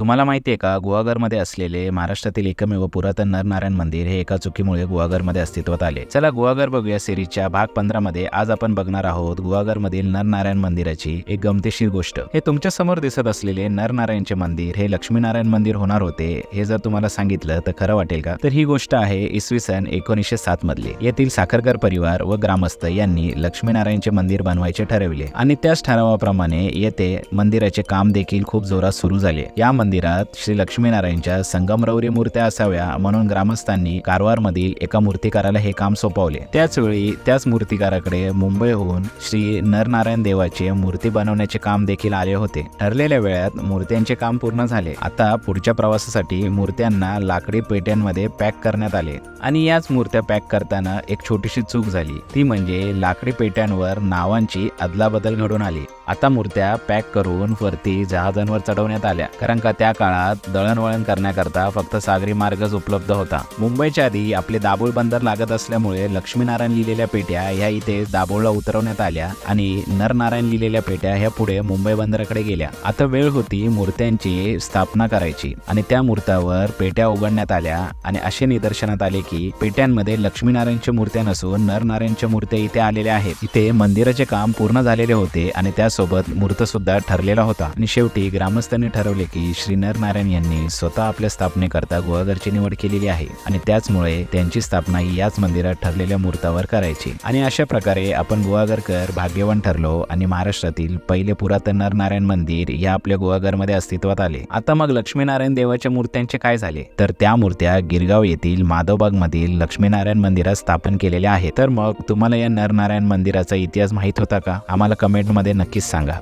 तुम्हाला माहिती आहे का गुहागरमध्ये असलेले महाराष्ट्रातील एकमेव पुरातन नरनारायण मंदिर हे एका चुकीमुळे गुहागरमध्ये अस्तित्वात आले. चला गुहागर बघूया सिरीजच्या भाग पंधरा मध्ये आज आपण बघणार आहोत गुहागरमधील नरनारायण मंदिराची एक गमतीशीर गोष्ट. हे तुमच्यासमोर दिसत असलेले नरनारायणचे मंदिर हे लक्ष्मीनारायण मंदिर होणार होते हे जर तुम्हाला सांगितलं तर खरं वाटेल का? तर ही गोष्ट आहे इसवी सन एकोणीसशे सात मधली. येथील साखरकर परिवार व ग्रामस्थ यांनी लक्ष्मीनारायणचे मंदिर बनवायचे ठरविले आणि त्याच ठरावाप्रमाणे येथे मंदिराचे काम देखील खूप जोरात सुरू झाले. या मंदिरात श्री लक्ष्मीनारायणच्या संगमरवरी मूर्त्या असाव्या म्हणून ग्रामस्थांनी कारवार मधील एका मूर्तिकाराला हे काम सोपवले. त्याचवेळी त्याच मूर्तिकाराकडे मुंबईहून श्री नरनारायण देवाचे मूर्ती बनवण्याचे काम देखील आले होते. ठरलेल्या वेळात मूर्त्यांचे काम पूर्ण झाले. आता पुढच्या प्रवासासाठी मूर्त्यांना लाकडी पेट्यांमध्ये पॅक करण्यात आले. आणि याच मूर्त्या पॅक करताना एक छोटीशी चूक झाली. ती म्हणजे लाकडी पेट्यांवर नावांची अदलाबदल घडून आली. आता मूर्त्या पॅक करून वरती जहाजांवर चढवण्यात आल्या. कारण का त्या काळात दळणवळण करण्याकरता फक्त सागरी मार्गच उपलब्ध होता. मुंबईच्या आधी आपले दाभोळ बंदर लागत असल्यामुळे लक्ष्मीनारायण लिहिलेल्या पेट्या ह्या इथे दाभोळला उतरवण्यात आल्या आणि नरनारायण लिहिलेल्या पेट्या ह्या पुढे मुंबई बंदराकडे गेल्या. आता वेळ होती मूर्त्यांची स्थापना करायची आणि त्या मूर्त्यावर पेट्या उघडण्यात आल्या आणि असे निदर्शनात आले की पेट्यांमध्ये लक्ष्मीनारायणच्या मूर्त्या नसून नरनारायणच्या मूर्त्या इथे आलेल्या आहेत. इथे मंदिराचे काम पूर्ण झालेले होते आणि त्या मूर्त सुद्धा ठरलेला होता. आणि शेवटी ग्रामस्थांनी ठरवले की श्री नरनारायण यांनी स्वतः आपल्या स्थापनेकरता गुहागरची निवड केलेली आहे. आणि त्याचमुळे त्यांची स्थापना ही याच मंदिरात ठरलेल्या मूर्तावर करायची. आणि अशा प्रकारे आपण गुहागरकर भाग्यवान ठरलो आणि महाराष्ट्रातील पहिले पुरातन नरनारायण मंदिर या आपल्या गुहागरमध्ये अस्तित्वात आले. आता मग लक्ष्मीनारायण देवाच्या मूर्त्यांचे काय झाले? तर त्या मूर्त्या गिरगाव येथील माधवबाग मधील लक्ष्मीनारायण मंदिरात स्थापन केलेल्या आहेत. तर मग तुम्हाला या नरनारायण मंदिराचा इतिहास माहीत होता का? आम्हाला कमेंटमध्ये नक्कीच sanggah.